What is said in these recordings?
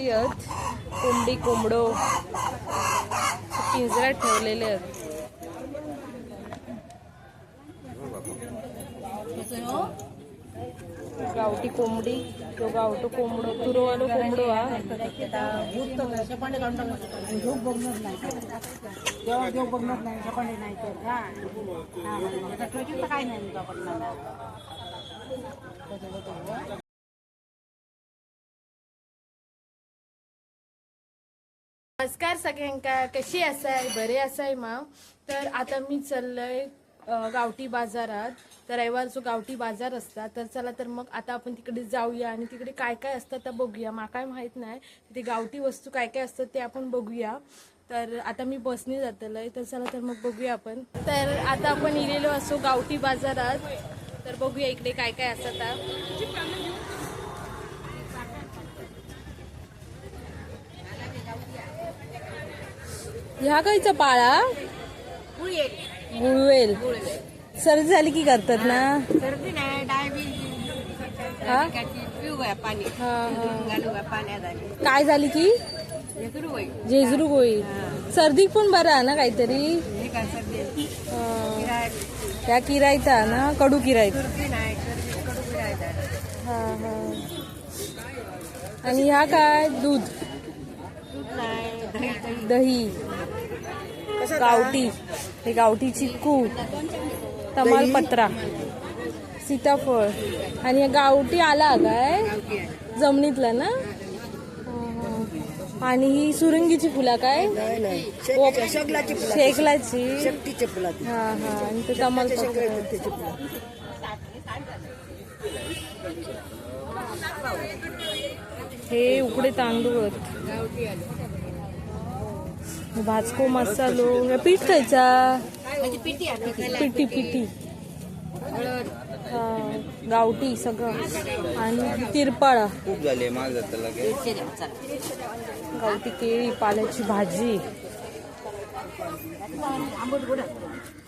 गावठी आहेत कोंबडी कोंबडो पिंजऱ्यात ठेवलेले आहेत गावठी कोंबडी तो गावठो कोंबडो तुरवालो कोंबडो हा. नमस्कार सगळ्यांका कशी असाय बरे असाय मा? तर आता मी चाललंय गावठी बाजारात. तर रविवारचो गावठी बाजार असता तर चला तर मग आता आपण तिकडे जाऊया आणि तिकडे काय काय असतं तर बघूया. मला काय माहीत नाही तिथे गावठी वस्तू काय काय असतात ते आपण बघूया. तर आता मी बसने जातलंय तर चला तर मग बघूया आपण. तर आता आपण इलेलो असो गावठी बाजारात. तर बघूया इकडे काय काय असतात. ह्या कायचा पाळा? गुळवेल. सर्दी झाली की करतात ना? सर्दी नाही डायबिटीस. हा? हा हा. काय झाली की? जेजरू गोळी. सर्दी पण बरा आहे ना काहीतरी? त्या किरायचा. ना? कडू किरायचा. हा हा. आणि ह्या काय? दूध. दही. गावठी. हे गावठी चिक्कू तमालपत्रा सीताफळ. आणि हे गावठी आला काय? जमिनीतला ना. आणि ही सुरंगीची फुला काय? शेकलाची हा हा. आणि ते तमालपत्र. हे उकडे तांदूळ. भाजको मसालो हे पीठ खायचा. पिठी आहे पिठी. पिठी हळद. हा, गावठी सगळं. आणि तिरपाळा. खूप झाले गावठी केळी पाल्याची भाजी. आंबट गोड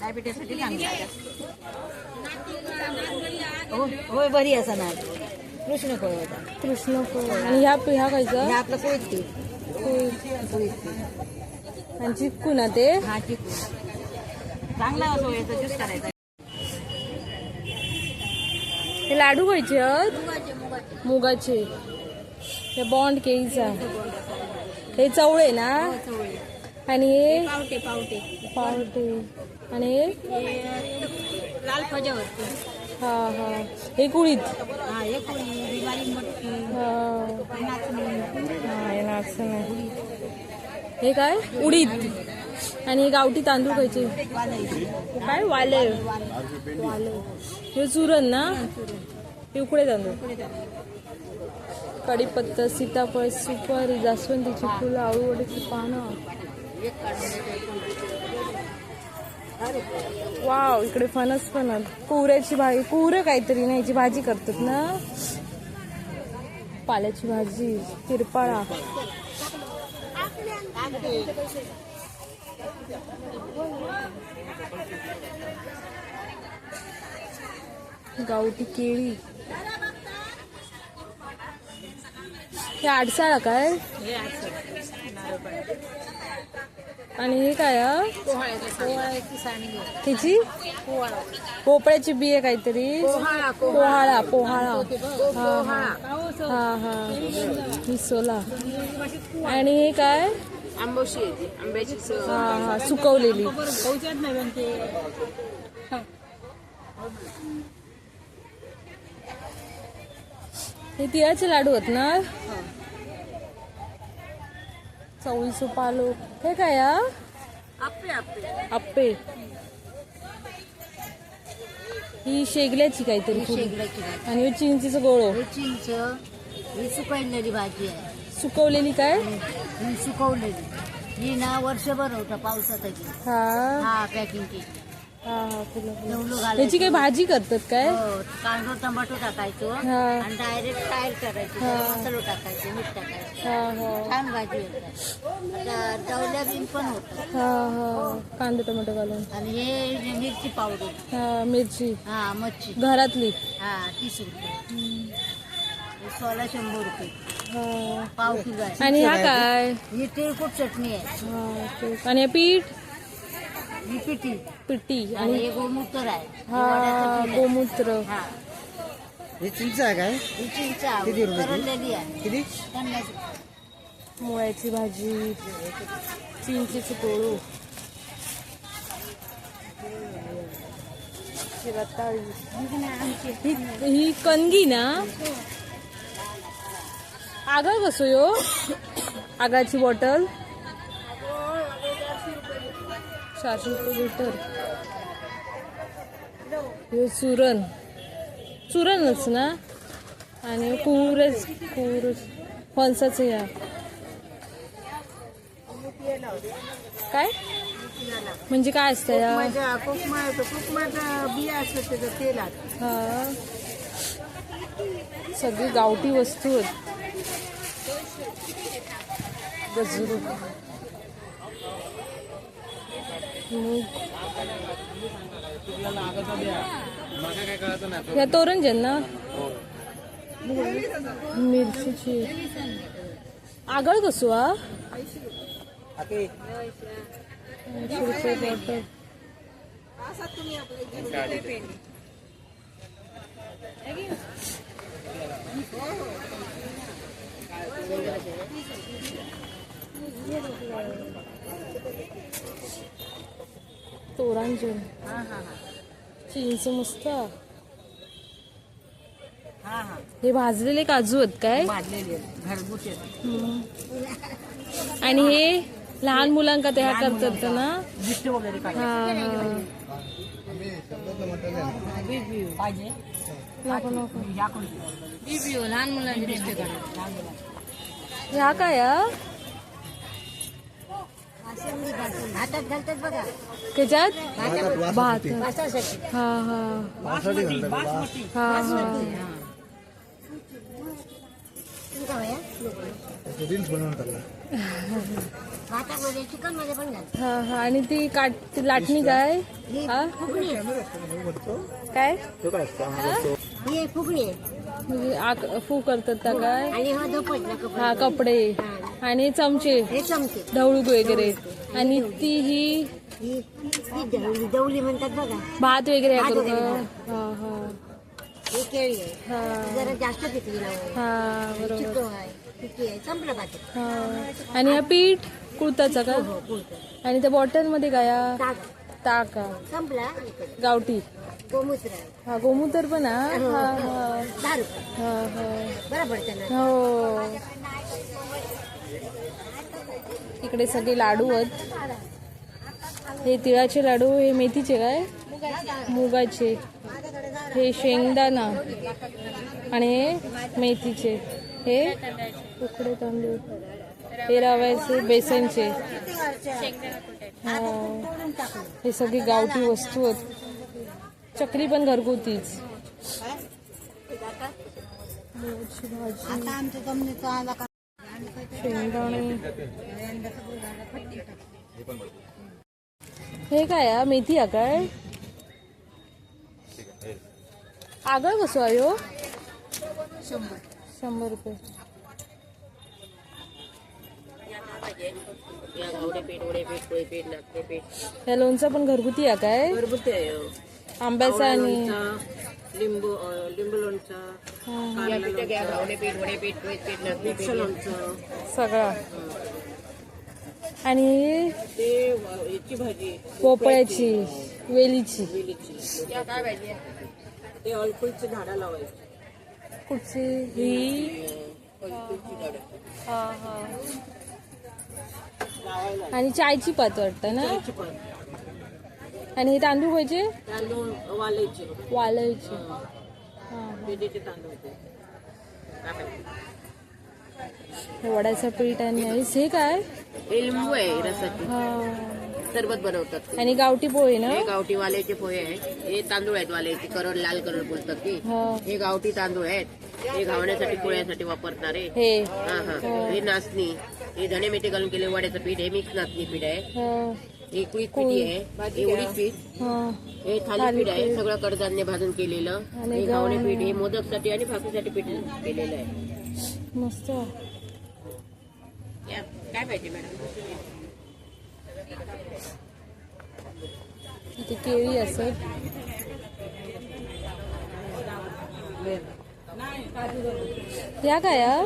डायबिटीससाठी चांगली आहे. हो होय बरी असं नाही. कृष्ण कोळ होता कृष्ण फळ. आणि ह्या ह्या हे खायचं आपलं कोळीत कोळीत आणि चिक्कू ना ते. हा चांगला असो याचा ज्यूस करायचा. हे लाडू खायचे आहेत? मुगाचे हे बॉन्ड केळीचा. हे चवळे ना? आणि हे? पावटे पावटे. पावटे. आणि हे? लाल फजावरती हा हा. हे कुळीत. हा हे कोळी दिवाळी मटकी. हा. नाचणी. हा, हे नाचणं. आहे. हे काय? उडीद. आणि हे गावठी तांदूळ खायचे. काय? वाले वाले हे चुरण ना? हे उकडे तांदूळ. कढीपत्ता सीताफळ सुपारी जास्वंदीची फुलं आळूवडीची पानं. वाव इकडे फणस पण आहेत. भाजी कुरं काहीतरी ना याची भाजी करतात ना? पाल्याची भाजी तिरपाळा. गावठी केळी. हे आडसाळा काय? आणि हे काय हा? त्याची पोपळ्याची बिये काहीतरी. पोहाळा पोहाळा. हा हा. हा हा. ही सोला. आणि हे काय? आंबोशी आंब्याची हा हा. सुकवलेली. हे तिळाचे लाडू आहेत ना? चवळीचं पालो हे काय आपे आपे. आप्पे ही शेगल्याची काहीतरी भाजी. आणि चिंचीचं गोळो. चिंच ही सुकवलेली भाजी आहे. सुकवलेली काय? ही सुकवलेली. ही ना वर्षभर होतं पावसाची हा. हा पॅकिंगची फुलं फुलं. जेवलो याची घालायची काही भाजी करतात काय? हो, कांदो टमाटो टाकायचो. आणि डायरेक्ट टायर करायचो. मसालो टाकायचो मीठ टाकायचं. हा हा. छान भाजी होतात बिन पण होतात हा हा. कांदा टोमॅटो घालून. आणि हे मिरची पावडर. हा मिरची. हा मच्छी. घरातली. हा तीस रुपये. सोळा शंभर रुपये. पाव किलो आणि हा काय? ही तिळकुट चटणी आहे. आणि पीठ? ही पिट्टी आणि आणि हे गोमूत्र आहे. हा गोमूत्र. हा. हे चिंच आहे काय? ही चिंच किती रुपये? करडलेली आहे. किती? पन्नास. मुळ्याची भाजी चिंचेची पोळू रताळी ही ही कणगी ना? आगळ कसो यो? आगाची बॉटल चारशे रुपये लिटर हे चुरण चुरणच ना? आणि कुरच कुर फणसाचं या. काय? म्हणजे काय असतं या? बिया असतं त्याचं तेलात. हा. सगळी गावठी वस्तू गजरू. मूग या तोरंजन ना मिरची आगळ कसो हा रुपये बॉटल हा हा चिंच मस्त हा हा हे भाजलेले काजू आहेत काय. आणि हे लहान मुलांका ते ह्या करतात ना बिस्टे वगैरे काय हा नको नको. लहान मुलांची ह्या काय हा? हातात घालतात बघा. त्याच्यात? भात. वासासाठी. हा हा. रील्स बनवून टाकला. भातामध्ये चिकनमध्ये पण घाल हा हा. आणि ती काट ती लाटणी काय? हा फुगणी. काय? तो काय असतं? हा. ही एक फुगणी आहे. म्हणजे आक फू करतात त्या काय? आणि हा कपडे. हा कपडे. आणि चमचे. हे चमचे. ढवळूक वगैरे. आणि ती ही ही ही दवली दवली म्हणतात बघा. भात वगैरे भात हा हा. ही केळी आहे. हा. जरा जास्त पिकली ना हा बरोबर. चिको आहे. पिकी आहे. संपलं पाहिजे हा. आणि हा पीठ कुळताचा का? हो पुढचं आणि त्या बॉटलमध्ये काय? हा? ताक. ताक. संपला. गावठी. गोमूत्र. हा गोमूतर पण हा हा. हा दहा रुपये. हा हा. बरं पडतं ना. हो. इकडे सगळे लाडू आहेत. हे तिळाचे लाडू हे मेथीचे काय? मुगाचे. हे शेंगदाणा. आणि हे मेथीचे. हे उकडे तांदूळ. हे रव्याचे बेसनचे. हा. सगळी गावठी वस्तू आहेत. चकली पण घरगुतीच. हे काय मेथी हा काय? आगळ कसो आहे शंभर रुपये. या लोणचं पण घरगुती आहे काय? आंब्याचा आणि लिंबू लिंबू लोणचं हा, पीठ वडे पीठ मिक्स लोणचं. सगळा. आणि ते याची भाजी पोपळ्याची वेलीची. वेलीची. ते झाडं लावायची. कुठची? ही हा हा. आणि चायची पात वाटतं ना? त्याची पण आणि हे तांदूळ पाहिजे तांदूळ वालायचे. वालायचे. हा, तांदूळ. हे वड्याचं पीठ आणि आईस हे काय? हे लिंबू आहे रसाची. हा. सरबत बनवतात. आणि गावठी पोहे ना? हे गावठी वाल्याचे पोहे आहे हे तांदूळ आहेत वाल्याचे. करड लाल करड बोलतात ती हा. हे गावठी तांदूळ आहेत. हे घावण्यासाठी पोळ्यासाठी वापरणारे. हे हा. हा. हे नाचणी. हे धणे मिठी घालून केले वड्याचं पीठ हे मिक्स नाचणी पीठ आहे. हा. कुळीत पिठी आहे हे उडीद पीठ. हा. हे थालीपीठ आहे सगळं कडधान्य भाजून केलेलं. हे घावणे पीठ हे मोदकसाठी आणि भाकरीसाठी पीठ केलेलं आहे. मस्त. या, काय पाहिजे मॅडम? इथे केळी असत या काय हा?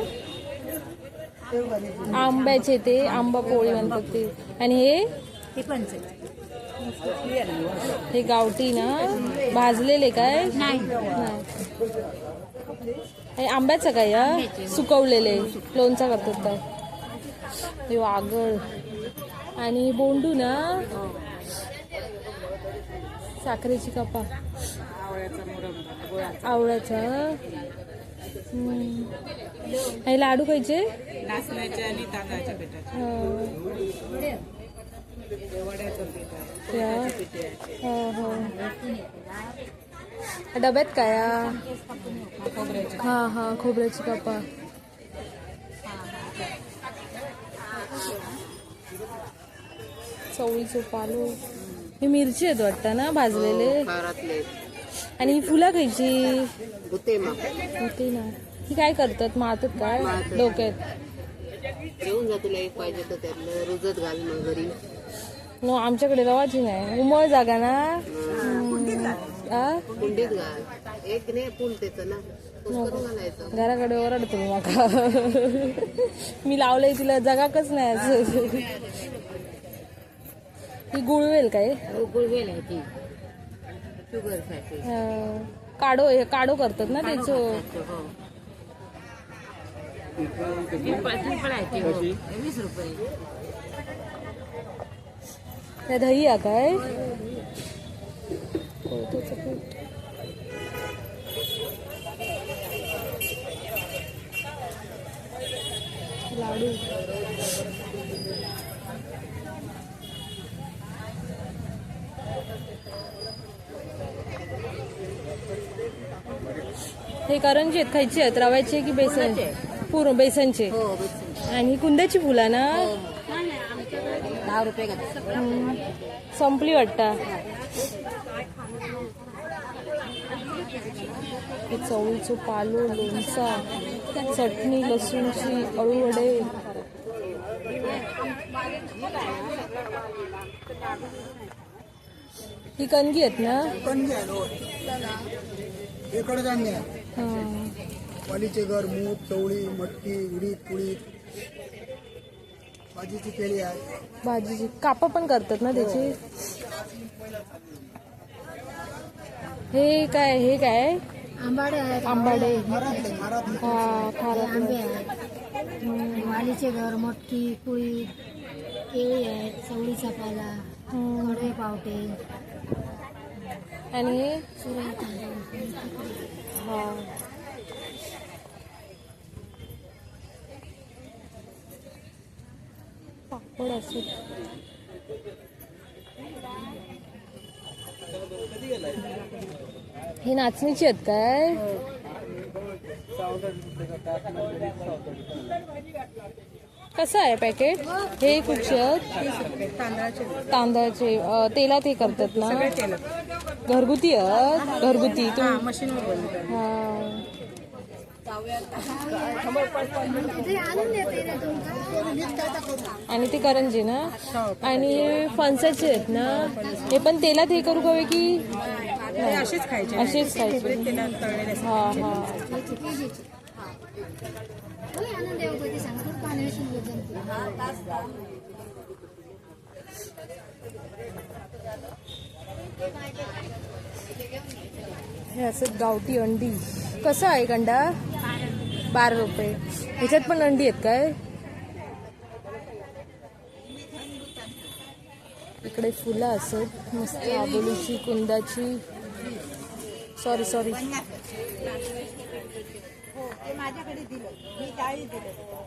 आंब्याचे ते आंबा पोळी म्हणतात ते. आणि हे? हे गावठी ना? भाजलेले काय? नाही. हे आंब्याचं काय या? सुकवलेले. लोणचा करतात काय? हे वागळ. आणि बोंडू ना? साखरेची कपा आवळ्याचा. हे लाडू खायचे? नाचण्याच्या आणि तांदळाच्या पिठाच्या हा. हो हो. डब्यात काय? हा हा खोबऱ्याची कापा. चवळीचं पालो ही मिरची आहेत वाटतं ना भाजलेले? आणि ही फुलं खायची गुते मग होते ना. ही काय करतात? मारतात काय? माळतात. डोक्यात. घेऊन जा तुला एक पाहिजे तर त्यातलं रुजत घाल मग घरी. नो आमच्याकडे रवाची नाही. उमळ जागा ना. आ? कुंडीत घाल. एक नाही फुल त्याचं ना. घालायचं. घराकडे ओरडतो तुम्ही माका. मी लावलंय तिला जगाकच नाही असं. ही गुळवेल काय? गुळवेल आहे ती. शुगरसाठी अं, काढो हे काढो करतात ना त्याचं हो. आहे ती हो. वीस रुपये. दही आहे काय? पीठ. लाडू. हे करंजी आहेत खायची आहेत रव्याचे की बेसन? पूर्ण बेसनचे? हो आणि ही कुंद्याची फुलं ना? दहा रुपये. संपली वाटता. हे चवळीचं पालो लोणचा चटणी लसूणची अळूवडे. ही कणगी आहेत ना? कणगी आहे इकडे धान्य आहे हा. वालीचे घर मूग चवळी मटकी उडीद कुळीद भाजीची केळी आहे. भाजीची. कापा पण करतात ना त्याची? हे. काय हे काय? आंबाडे आहेत. आंबाडे. घरातले घरातले हा खारा आंबे आहेत. वालीचे घर मटकी कुळी केळी आहेत चवळीचा पाला कडे पावटे. आणि? हे. हा पापड असत हे नाचणीची आहेत काय? कसं आहे पॅकेट हे कुठचे आहेत तांदळाचे अं, तेलात हे करतात ना? घरगुती आहेत? घरगुती. हा हा. आणि ते करंजी ना? आणि फणसाचे आहेत ना? हे पण तेलात हे करू हवे की? असेच खायचे. असेच खायचे. तेलात तळलेले असतात. हा. हा. हे असं गावठी अंडी. कसं आहे अंडा बारा रुपये. ह्याच्यात पण अंडी आहेत काय? इकडे फुलं असत. मस्त आबोलीची कुंदाची. सॉरी सॉरी हो, माझ्याकडे दिलं. मी दिलं.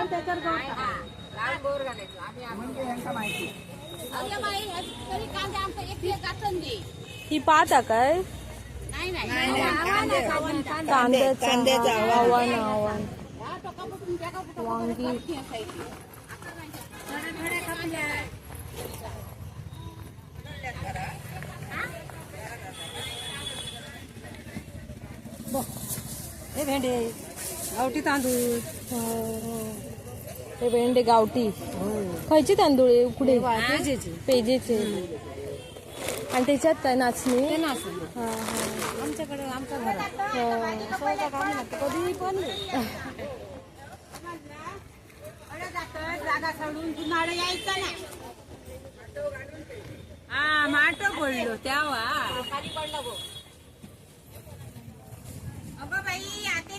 लाल त्याच्यावर गवत टाकायचं. म्हणजे यांना माहिती. ही आहे काय? कांद्याचं आव्हान आव्हान वांगी. हे भेंडे गावठी तांदूळ. हे भेंडे गावठी खयचे तांदूळ आहे उकडे पेजेचे. पेजेचे आणि त्याच्यात काय नाचणी. हा, हा. आमच्याकडे आमच्या घरात हा. पण जागा सोडून यायचं नाही हा माट पडलो तेव्हा अगं बाई आते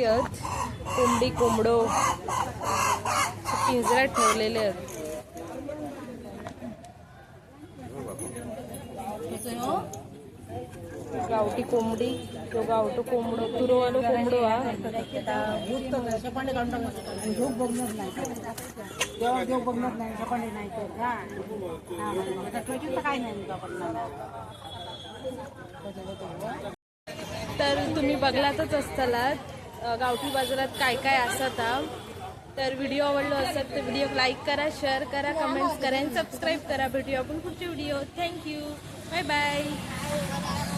ती आहेत. कोंबडी कोंबडो. पिंजऱ्यात ठेवलेले आहेत. गावठी कोंबडी तो गावठो कोंबडो तुरोवालो कोंबडो हा. भूत तर हा हा, तुम्ही बघलातच असतालात. गावठी बाजारात काय काय असता तर व्हिडिओ आवडलो असत तर व्हिडिओ लाईक करा शेअर करा कमेंट्स करा आणि सबस्क्राईब करा भेटूया आपण पुढचे व्हिडिओ थँक्यू बाय बाय